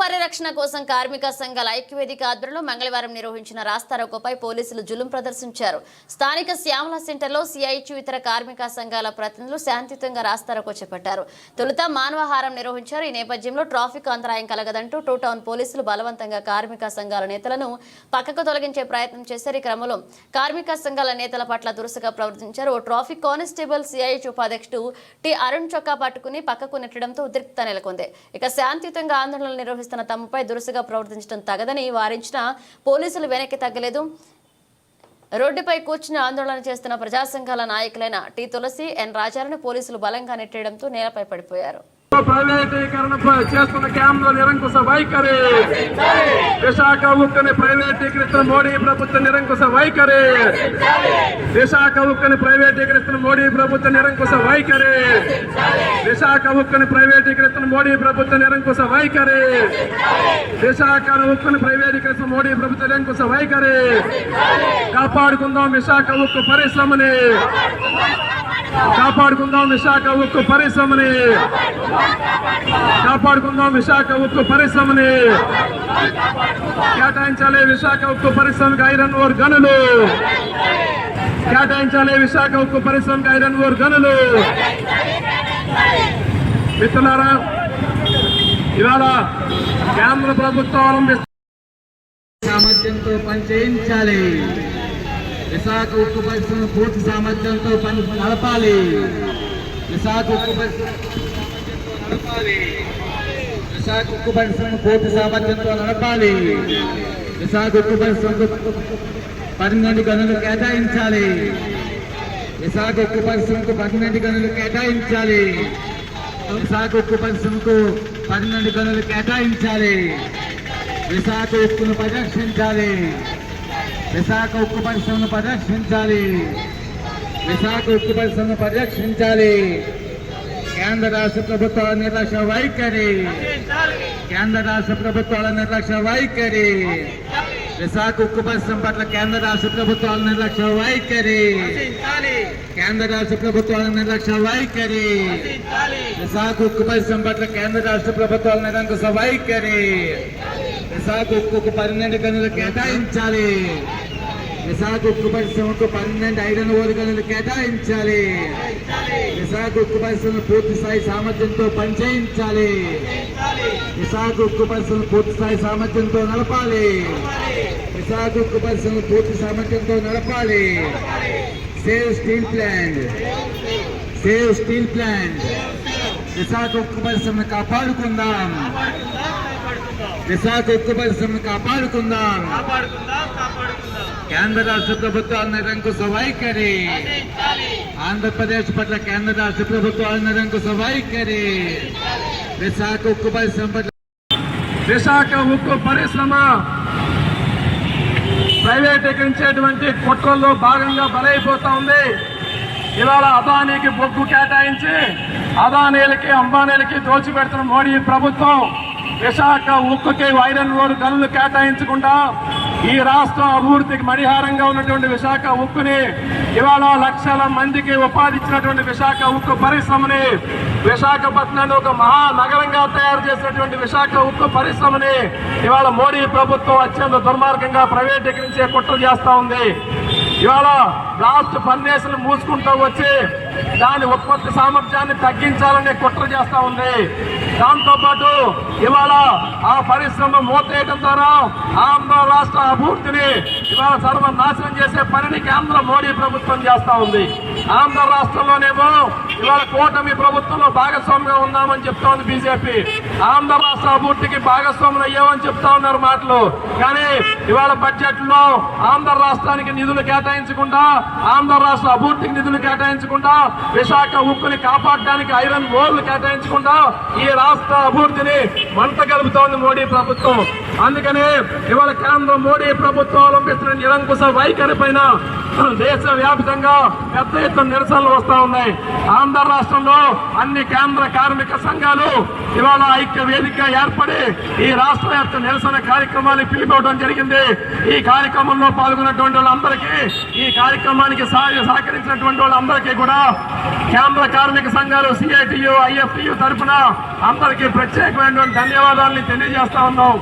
పరిరక్షణ కోసం కార్మిక సంఘాల ఐక్యవేదిక ఆధ్వర్యంలో మంగళవారం నిర్వహించిన రాస్తారోకోపై పోలీసులు జులుం ప్రదర్శించారు. స్థానిక శ్యామల సెంటర్లో సిఐచు ఇతర కార్మిక సంఘాల ప్రతినిధులు శాంతియుతంగా రాస్తారోకో చేపట్టారు. తొలుత మానవహారం నిర్వహించారు. ఈ నేపథ్యంలో ట్రాఫిక్ అంతరాయం కలగదంటూ టూ టౌన్ పోలీసులు బలవంతంగా కార్మిక సంఘాల నేతలను పక్కకు తొలగించే ప్రయత్నం చేశారు. ఈ క్రమంలో కార్మిక సంఘాల నేతల పట్ల దురుసుగా ప్రవర్తించారు. ఓ ట్రాఫిక్ కానిస్టేబుల్ సిఐచు ఉపాధ్యక్షుడు టి అరుణ్ చొక్కా పట్టుకుని పక్కకు నెట్టడంతో ఉద్రిక్తత నెలకొంది. ఇక శాంతియుతంగా ఆందోళనలు నిర్వహిస్తున్న తమపై దురుసుగా ప్రవర్తించడం తగదని వారించిన పోలీసులు వెనక్కి తగ్గలేదు. రోడ్డుపై కూర్చుని ఆందోళన చేస్తున్న ప్రజా సంఘాల నాయకులైన టి తులసి ఎన్ రాజాలను పోలీసులు బలంగా నెట్టేయడంతో నేలపై పడిపోయారు. ప్రైవేటీకరణ చేస్తున్న క్యాంపుల నిరంకుశ వైఖరి. విశాఖ ఉక్కుని ప్రైవేటీకరిస్తున్న మోడీ ప్రభుత్వ నిరంకుశ వైఖరి. విశాఖ ఉక్కుని ప్రైవేటీకరిస్తున్న మోడీ ప్రభుత్వ నిరంకుశ వైఖరి. విశాఖ ఉక్కుని ప్రైవేటీకరిస్తున్న మోడీ ప్రభుత్వ నిరంకుశ వైఖరి. విశాఖ ఉక్కుని ప్రైవేటీకరిస్తున్న మోడీ ప్రభుత్వ నిరంకుశ వైఖరి. కాపాడుకుందాం విశాఖ ఉక్కు పరిశ్రమని. కాపాడుకుందాం విశాఖ ఉక్కు పరిశ్రమని. కాపాడుకుందాం విశాఖ ఉక్కు పరిశ్రమని. కేటాయించాలి విశాఖ ఉక్కు పరిశ్రమకి ఐరన్ ఓర్ గనులు. కేటాయించాలి విశాఖ ఉక్కు పరిశ్రమకి ఐరన్ ఓర్ గనులు. మిత్రులారా ఇవాళ కేంద్ర ప్రభుత్వం సామర్థ్యంతో పనిచేయించాలి. విశాఖ ఉక్కు పరిశ్రమ పూర్తి సామర్థ్యంతో పని నడపాలి. విశాఖ ఉక్కు పరిశ్రమ నడపాలి. విశాఖ ఉక్కు పరిశ్రమ పూర్తి సామర్థ్యంతో నడపాలి. విశాఖ ఉక్కు పరిశ్రమకు పన్నెండు గనులు కేటాయించాలి. విశాఖ ఉక్కు పరిశ్రమకు పన్నెండు గనులు కేటాయించాలి. విశాఖ ఉక్కు పరిశ్రమకు పన్నెండు గనులు కేటాయించాలి. విశాఖ ఉక్కును పరిరక్షించాలి విశాఖ ఉక్కు పరిశ్రమను పరిరక్షించాలి విశాఖ ఉక్కు పరిశ్రమను పరిరక్షించాలి కేంద్ర రాష్ట్ర ప్రభుత్వాల నిర్లక్ష్య వైఖరి. కేంద్ర రాష్ట్ర ప్రభుత్వాల నిర్లక్ష్య వైఖరి. విశాఖ ఉక్కు పరిశ్రమ పట్ల కేంద్ర రాష్ట్ర ప్రభుత్వాల నిర్లక్ష్య వైఖరి. కేంద్ర రాష్ట్ర ప్రభుత్వాల నిర్లక్ష్య వైఖరి. విశాఖ ఉక్కు పరిశ్రమ పట్ల కేంద్ర రాష్ట్ర ప్రభుత్వాల నిరంకుశ వైఖరి. విశాఖ ఉక్కుకు పన్నెండు గనులు కేటాయించాలి. విశాఖ ఉక్కు పరిశ్రమకు పన్నెండు ఐరన్ ఓర్ గనులు కేటాయించాలి. విశాఖ ఉక్కు పరిశ్రమ పూర్తి స్థాయి సామర్థ్యంతో పనిచేయించాలి. విశాఖ ఉక్కు పరిశ్రమ పూర్తి స్థాయి సామర్థ్యంతో నడపాలి. విశాఖ ఉక్కు పరిశ్రమ పూర్తి సామర్థ్యంతో నడపాలి. Save steel plant save steel plant Visakha ఉక్కు పరిశ్రమను కాపాడుకుందాం. విశాఖ ఉక్కు పరిశ్రమను కాపాడుకుందాం. కేంద్ర రాష్ట్ర ప్రభుత్వాల నిరంకుశ వైఖరి ఆంధ్రప్రదేశ్ పట్ల కేంద్ర రాష్ట్ర ప్రభుత్వాల నిరంకుశ వైఖరి విశాఖ ఉక్కు పరిశ్రమ విశాఖ ఉక్కు పరిశ్రమ ప్రైవేటీకరించేటువంటి కుట్రల్లో భాగంగా బలైపోతా ఉంది. ఇవాళ అదానీకి బొగ్గు కేటాయించి అదానీలకి అంబానీలకి దోచిపెడుతున్న మోడీ ప్రభుత్వం విశాఖ ఉక్కుకి ఐరన్ రోడ్ గనులు కేటాయించకుండా ఈ రాష్ట్రం అభివృద్ధికి మణిహారంగా ఉన్నటువంటి విశాఖ ఉక్కుని ఇవాళ లక్షల మందికి ఉపాధి ఇచ్చినటువంటి విశాఖ ఉక్కు పరిశ్రమని విశాఖపట్నాన్ని ఒక మహానగరంగా తయారు చేసినటువంటి విశాఖ ఉక్కు పరిశ్రమని ఇవాళ మోడీ ప్రభుత్వం అత్యంత దుర్మార్గంగా ప్రైవేటీకరించే కుట్ర చేస్తా ఉంది. ఇవాళ బ్లాస్ట్ ఫర్నేసులు మూసుకుంటూ వచ్చి దాని ఉత్పత్తి సామర్థ్యాన్ని తగ్గించాలనే కుట్ర చేస్తూ ఉంది. దాంతోపాటు ఇవాళ ఆ పరిశ్రమ మూతేయడం ద్వారా ఆంధ్ర రాష్ట్ర అభివృద్ధిని ఇవాళ సర్వనాశనం చేసే పనిని కేంద్ర మోడీ ప్రభుత్వం చేస్తూ ఉంది. ఆంధ్ర రాష్ట్రంలోనేమో ఇవాళ కూటమి ప్రభుత్వంలో భాగస్వామిగా ఉన్నామని చెప్తా ఉంది బీజేపీ. ఆంధ్ర రాష్ట్ర అభివృద్ధికి భాగస్వాములు అయ్యామని చెప్తా ఉన్నారు మాటలు. కానీ ఇవాళ బడ్జెట్లో ఆంధ్ర రాష్ట్రానికి నిధులు కేటాయించకుండా ఆంధ్ర రాష్ట్ర అభివృద్ధికి నిధులు కేటాయించకుండా విశాఖ ఉక్కుని కాపాడడానికి ఐరన్ ఓర్లు కేటాయించకుండా ఈ రాష్ట్ర అభివృద్ధిని మంట కలుపుతోంది మోడీ ప్రభుత్వం. అందుకనే ఇవాళ కేంద్ర మోడీ ప్రభుత్వం అవలంబిస్తున్న నిరంకుశ వైఖరి పైన దేశ వ్యాప్తంగా పెద్ద ఎత్తున నిరసనలు వస్తా ఉన్నాయి. ఆంధ్ర రాష్ట్రంలో అన్ని కేంద్ర కార్మిక సంఘాలు ఇవాళ ఐక్య వేదిక ఏర్పడి ఈ రాష్ట్ర వ్యాప్త నిరసన కార్యక్రమాలు పిలిపోవడం జరిగింది. ఈ కార్యక్రమంలో పాల్గొన్నటువంటి వాళ్ళందరికీ ఈ కార్యక్రమం కార్యక్రమానికి సహకరించినటువంటి వాళ్ళందరికీ కూడా కేంద్ర కార్మిక సంఘాలు సిఐటియు ఐఎఫ్టియు తరఫున అందరికీ ప్రత్యేకమైనటువంటి ధన్యవాదాలని తెలియజేస్తా ఉన్నాం.